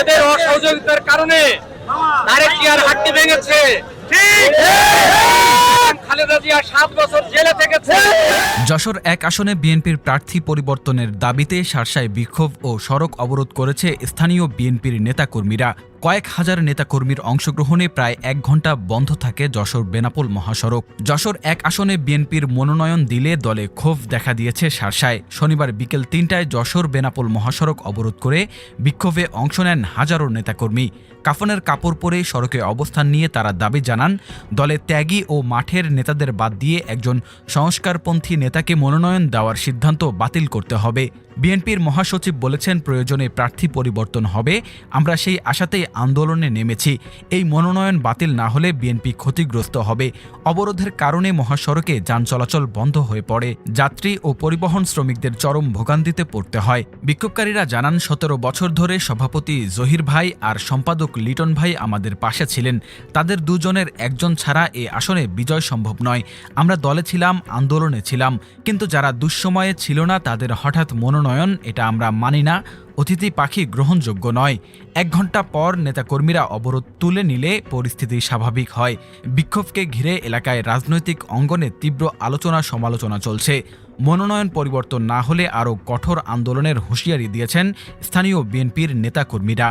এদের অসহযোগিতার কারণে তারেক জিয়ার হাড্ডি ভেঙেছে। যশোর এক আসনে বিএনপির প্রার্থী পরিবর্তনের দাবিতে সারসায় বিক্ষোভ ও সড়ক অবরোধ করেছে স্থানীয় বিএনপির নেতাকর্মীরা। কয়েক হাজার নেতাকর্মীর অংশগ্রহণে প্রায় এক ঘণ্টা বন্ধ থাকে যশোর বেনাপোল মহাসড়ক। যশোর এক আসনে বিএনপির মনোনয়ন দিলে দলে ক্ষোভ দেখা দিয়েছে শার্শায়। শনিবার বিকেল তিনটায় যশোর বেনাপোল মহাসড়ক অবরোধ করে বিক্ষোভে অংশ নেন হাজারো নেতাকর্মী। কাফনের কাপড় পরে সড়কে অবস্থান নিয়ে তারা দাবি জানান, দলে ত্যাগী ও মাঠের নেতাদের বাদ দিয়ে একজন সংস্কারপন্থী নেতাকে মনোনয়ন দেওয়ার সিদ্ধান্ত বাতিল করতে হবে। বিএনপির মহাসচিব বলেছেন, প্রয়োজনে প্রার্থী পরিবর্তন হবে। আমরা সেই আশাতেই আন্দোলনে নেমেছি। এই মনোনয়ন বাতিল না হলে বিএনপি ক্ষতিগ্রস্ত হবে। অবরোধের কারণে মহাসড়কে যান চলাচল বন্ধ হয়ে পড়ে। যাত্রী ও পরিবহন শ্রমিকদের চরম ভোগান্তিতে পড়তে হয়। বিক্ষোভকারীরা জানান, সতেরো বছর ধরে সভাপতি জহির ভাই আর সম্পাদক লিটন ভাই আমাদের পাশে ছিলেন। তাদের দুজনের একজন ছাড়া এ আসনে বিজয় সম্ভব নয়। আমরা দলে ছিলাম, আন্দোলনে ছিলাম। কিন্তু যারা দুঃসময়ে ছিল না, তাদের হঠাৎ মনোনয়ন, এটা আমরা মানি না। অতিথি পাখি গ্রহণযোগ্য নয়। এক ঘণ্টা পর নেতাকর্মীরা অবরোধ তুলে নিলে পরিস্থিতি স্বাভাবিক হয়। বিক্ষোভকে ঘিরে এলাকায় রাজনৈতিক অঙ্গনে তীব্র আলোচনা সমালোচনা চলছে। মনোনয়ন পরিবর্তন না হলে আরও কঠোর আন্দোলনের হুঁশিয়ারি দিয়েছেন স্থানীয় বিএনপির নেতাকর্মীরা।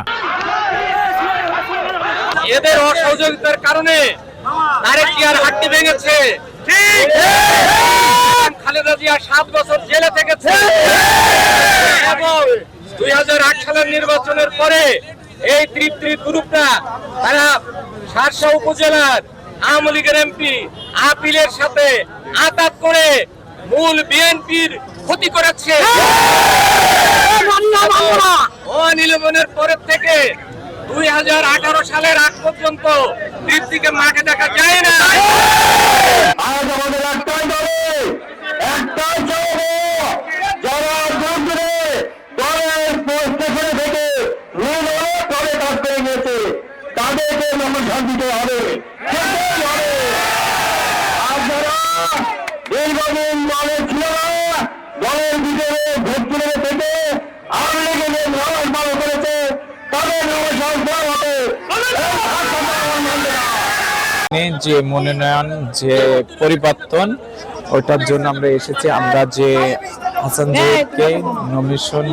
এদের অসহযোগিতার কারণে তারেক জিয়ার হাড্ডি ভেঙেছে। খালেদা জিয়া সাত বছর জেলে থেকেছে। দুই সালের নির্বাচনের পরে এই তৃপ্তি গ্রুপটা তারা সারসা উপজেলার আওয়ামী লীগের এমপি আপিলের সাথে আতাত করে মূল বিএনপির ক্ষতি করেছে। অনিলমনের পরের থেকে দুই হাজার আঠারো সালের আগ পর্যন্ত তৃপ্তিকে মাঠে দেখা যায় না আজ আমাদের একটাই দলে একটাই চলবে যারা দুর্দিনে দলের স্টেশনে থেকে নির্দলে দলে কাজ করে গিয়েছে তাদেরকে নমস্কার দিতে হবে দিতেই হবে। আর যারা দীর্ঘদিন দলে ছিল না, দলের ভিতরে ভেতরে থেকে আওয়ামী লীগের নামাজ ভালো করেছে, তাদের নমস্কার দেওয়া হবে এই ভারসাম্য আমার মানবে না। নিয়ে যে মনোনয়ন, যে পরিবর্তন, ওটার জন্য আমরা এসেছি আমরা যে হাসান জহিরকে নমিশন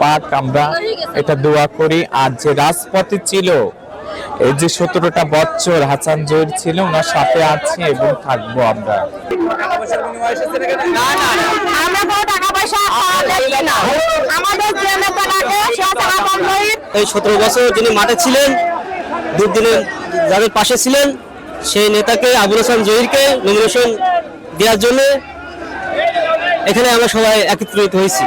পাক, আমরা এটা দোয়া করি আর যে রাজপথে ছিল এই যে সতেরোটা বছর হাসান জহির ছিল ওনার সাথে আছে এবং থাকব আমরা। আমরা টাকা পয়সা পাওয়া যাচ্ছে না? আমাদের যে নেতা লাগে সে টাকা কম এই সতেরো বছর যিনি মাঠে ছিলেন দুর্দিনে যাদের পাশে ছিলেন সেই নেতাকে আবুল হাসান জহিরকে নমিনেশন দেওয়ার জন্য এখানে আমরা সবাই একত্রিত হয়েছি।